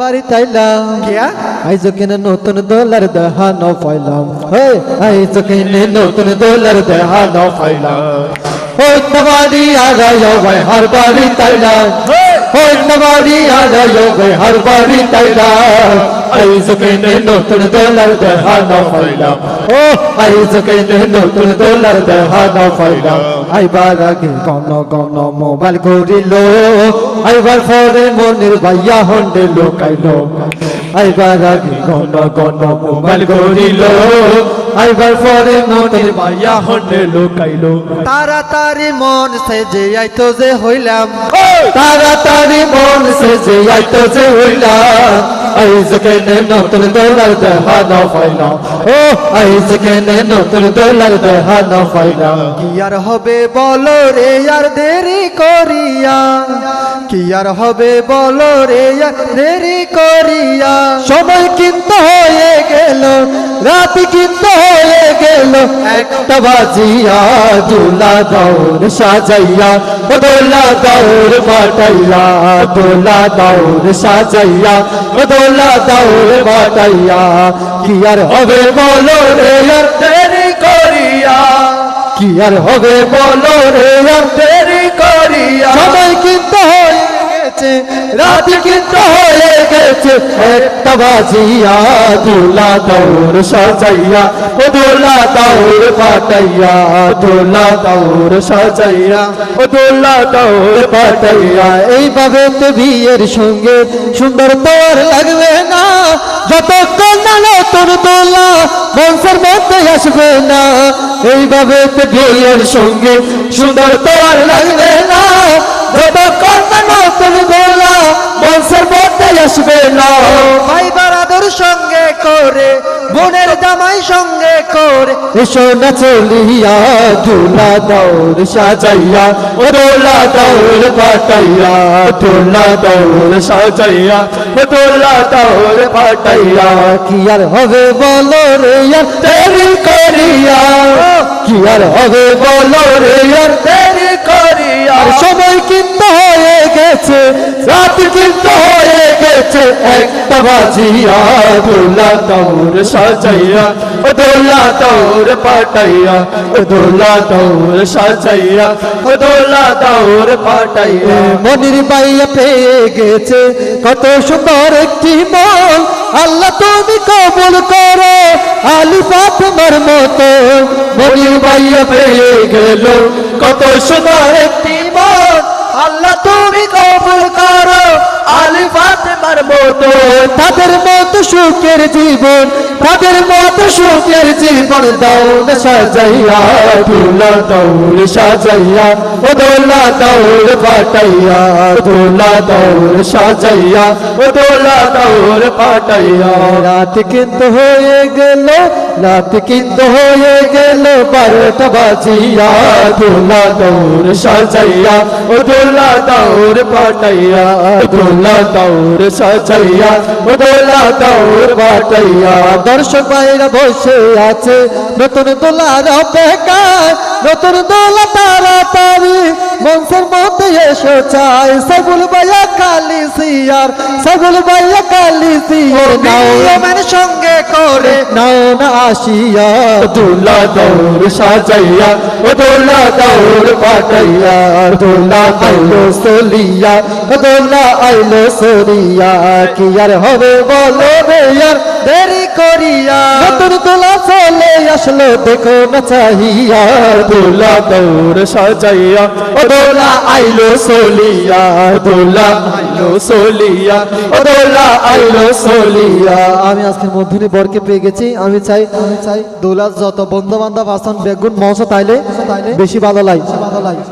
বাড়ি তাইলাম। গিয়া আইজো কিনে নতুন দোলার দেহানো পাইলাম। হে আইজো কিনে নতুন দোলার দেহানো পাইলাম। ওই নবাড়ি আগায় ভাই হর বাড়ি তাইলাম। ওই নবাড়ি আগায় ভাই হর বাড়ি তাইলাম। আইজো কিনে নতুন দোলার দেহানো পাইলাম ও আইজো কিনে নতুন দোলার দেহানো পাইলাম আইবার আগে গণ গণ মোবাইল করিল আইবার পরে মনের ভাইয়া হন্ডে লোকাইলো আইবার আগে গণ গণ মোবাইল করিল আইবার পরে মনের ভাইয়া হন্ডে লোকাইলো তাড়াতাড়ি মন সেজে আইতো যে হইলাম। তাড়াতাড়ি মন সে যে আইতো যে হইলাম। আইজ কেনে নতুন দোলার দেহানো পাইলাম ও আইজ কেনে নতুন দোলার দেহানো পাইলাম কি আর হবে বলো রে আর দেরি করিয়া? কি আর হবে বলো রে আর দেরি করিয়া? সময় কিন্তু হয়ে গেল রাত কিন্তু হয়ে গেল। একটা বাজিয়া দুলা দৌড় সাজাইয়া ও দোলা দৌড় পাটাইয়া দোলা দৌড় সাজাইয়া ও দোলা দৌড় বাটাইয়া কি আর হবে বলো রে আর দেরি করিয়া? কি আর হবে বলো রে আর দেরি করিয়া? সবাই কিন্তু হয়ে গেছে, রাত কিন্তু হয়ে গেছে, একটা বাজিয়া দৌড় ও দোলা দৌড় পাটাইয়া দোলা দৌড় ও দোলা দৌড় পাটাইয়া এইভাবে তো বিয়ের সঙ্গে সুন্দর তোর লাগবে না, যতক্ষণ না নতুন দোলা বংশের মধ্যে আসবে না, এইভাবে তো বিয়ের সঙ্গে সুন্দর তোর লাগবে সঙ্গে করে এসো না চলিয়া দোলা দৌড় সাজাইয়া ও দোলা দৌড় পাটাইয়া দোলা দৌড় সাজাইয়া ও দোলা দৌড় পাটাইয়া কি আর হবে বলো রে আর দেরি করিয়া। কি আর হবে বলো রে আর দেরি করিয়া। সময় কিন্তু হয়ে গেছে রাত কিন্তু হয়ে গেছে একটা বাজিয়া দোলা দৌড় সাজাইয়া ও দোলা দৌড় পাটাইয়া ও দোলা দৌড় সাজাইয়া ও দোলা দৌড় পাটাইয়া মনির বাইয়া পেয়ে গেছে, কত সুন্দর একটি মন। আল্লাহ তুমি কবুল করো, আলি ফাতেমার মতো। মনির বাইয়া পেয়ে গেল, কত সুন্দর একটি মতো, তাদের মতো সুখের জীবন, তাদের মতো সুখের জীবন দৌড় সাজাইয়া, দোলা দৌড় সাজাইয়া, ও দোলা দৌড় পাটাইয়া, দোলা দৌড় সাজাইয়া, ও দোলা দৌড় পাটাইয়া। রাত কিন্তু হয়ে গেল, রাত কিন্তু হয়ে গেল, বারোটা বাজিয়া, দোলা দৌড় সাজাইয়া, ও দোলা দৌড় পাটাইয়া, দোলা দৌড় সাজাইয়া। ও দোলা দৌড় বাটাইয়া দর্শক ভাইরা বসে আছে নতুন দোলার অপেক্ষায় নতুন দোলা তাড়াতাড়ি মনসের মধ্যে এসো চাই। সগুল ভাইয়া কালি সিয়ার সগুল ভাইয়া কালি সিয়ার নাও। নিয়মের সঙ্গে করে নাও না আসিয়া। দোলা দৌড় সাজাইয়া ও দোলা দৌড় পাটাইয়া দোলা আইলো সলিয়া ও দোলা আইলো সরিয়া। কি আর হবে বলো রে আর দেরি করিয়া। নতুন দোলা চলে আসলো দেখো না চাহিয়া। দোলা দৌড় সাজাইয়া ও দোলা আইলো সোলিয়া দোলা আইলো সোলিয়া দোলা আইলো সোলিয়া আমি আজকের মধ্যে বরকে পেয়ে গেছি। আমি চাই আমি চাই দোলা যত বন্ধু বান্ধব আসন বেগুন মৌসা তাইলে বেশি ভালো লাগে। ভালো লাগে।